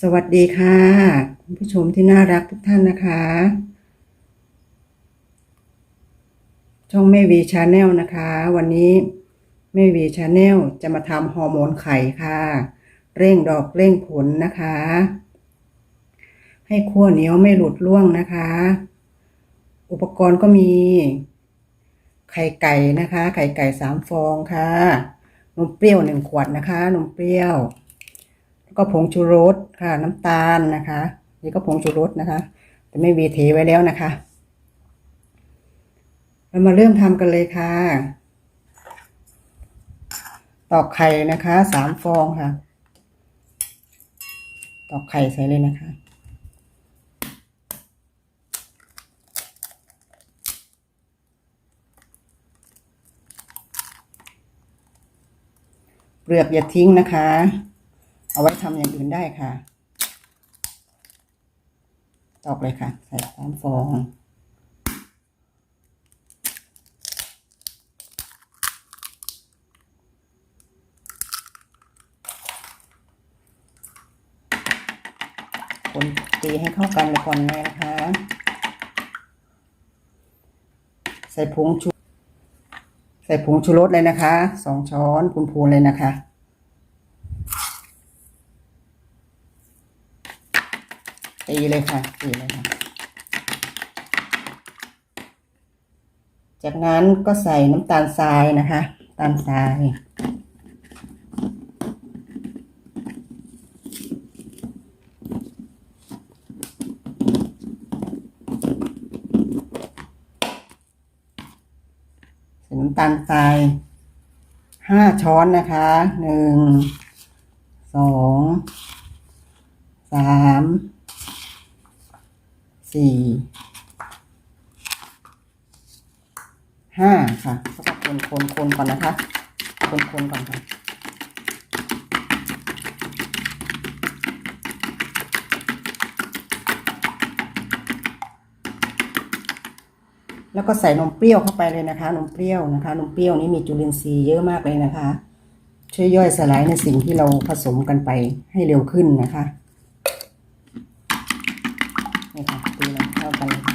สวัสดีค่ะคุณผู้ชมที่น่ารักทุกท่านนะคะ ช่องแม่วีชาแนลนะคะ วันนี้แม่วีชาแนลจะมาทำฮอร์โมนไข่ค่ะ เร่งดอกเร่งผลนะคะ ให้ขั้วเหนียวไม่หลุดร่วงนะคะ อุปกรณ์ก็มี ไข่ไก่นะคะ ไข่ไก่สามฟองค่ะนมเปรี้ยวหนึ่งขวดนะคะนมเปรี้ยวแล้ว ก็ผงชูรสค่ะ น้ำตาลนะคะ นี่ก็ผงชูรสนะคะ แต่ไม่วีเทไว้แล้วนะคะ เรามาเริ่มทำกันเลยค่ะ ตอกไข่นะคะสามฟองค่ะ ตอกไข่ใส่เลยนะคะเปลือกอย่าทิ้งนะคะ เอาไว้ทำอย่างอื่นได้ค่ะ ตอกเลยค่ะ ใส่สามฟอง คนตีให้เข้ากันเลยก่อนเลยนะคะ ใส่ผงชู ใส่ผงชูรสเลยนะคะ สองช้อนพูนๆเลยนะคะ ตีเลยค่ะตีเลยค่ะ จากนั้นก็ใส่น้ำตาลทรายนะคะน้ำตาลทรายใส่น้ำตาลทรายห้าช้อนนะคะหนึ่งสองสาม สี่ห้าค่ะแล้วก็คนคนคนก่อนนะคะ คนคนก่อนค่ะแล้วก็ใส่นมเปรี้ยวเข้าไปเลยนะคะ นมเปรี้ยวนะคะ นมเปรี้ยวนี้มีจุลินทรีย์เยอะมากเลยนะคะ ช่วยย่อยสลายในสิ่งที่เราผสมกันไปให้เร็วขึ้นนะคะ นี่ค่ะตีเลยเข้ากันเลย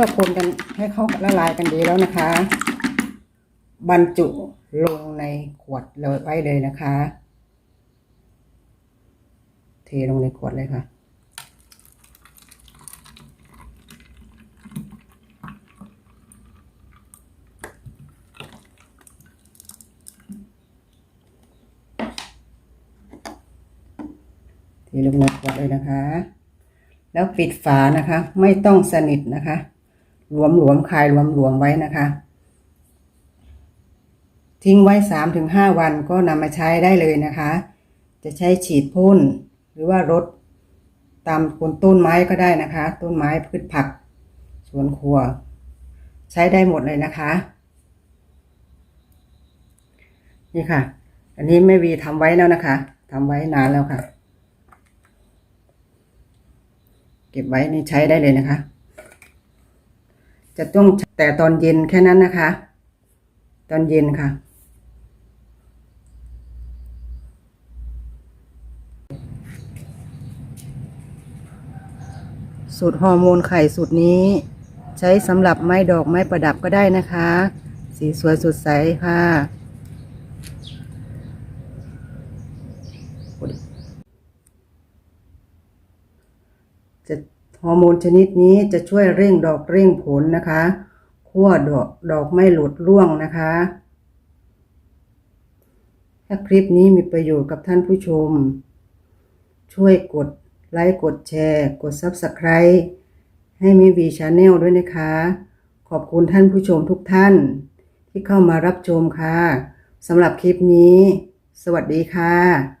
มื่อคนกันให้เขาละลายกันดีแล้วนะคะ บรรจุลงในขวดเลยไว้เลยนะคะ เทลงในขวดเลยค่ะเทลงในขวดเลยนะคะ แล้วปิดฝานะคะ ไม่ต้องสนิทนะคะ หลวมหลวมๆคลายหลวมหลวมๆไว้นะคะ ทิ้งไว้สามถึงห้าวันก็นำมาใช้ได้เลยนะคะ จะใช้ฉีดพ่นหรือว่ารดตามคนต้นไม้ก็ได้นะคะ ต้นไม้พืชผักสวนครัว ใช้ได้หมดเลยนะคะ นี่ค่ะ อันนี้แม่วีทำไว้แล้วนะคะทำไว้นานแล้วค่ะ เก็บไว้นี่ใช้ได้เลยนะคะ จะต้องแต่ตอนเย็นแค่นั้นนะคะ ตอนเย็นค่ะ สูตรฮอร์โมนไข่สูตรนี้ ใช้สำหรับไม้ดอกไม้ประดับก็ได้นะคะ สีสวยสดใสค่ะจะ ฮอร์โมนชนิดนี้จะช่วยเร่งดอกเร่งผลนะคะขั้วดอกดอกไม่หลุดร่วงนะคะ ถ้าคลิปนี้มีประโยชน์กับท่านผู้ชม ช่วยกดไลค์กดแชร์ กด Subscribe ให้มีวีชาแนลด้วยนะคะ ขอบคุณท่านผู้ชมทุกท่าน ที่เข้ามารับชมค่ะสำหรับคลิปนี้ สวัสดีค่ะ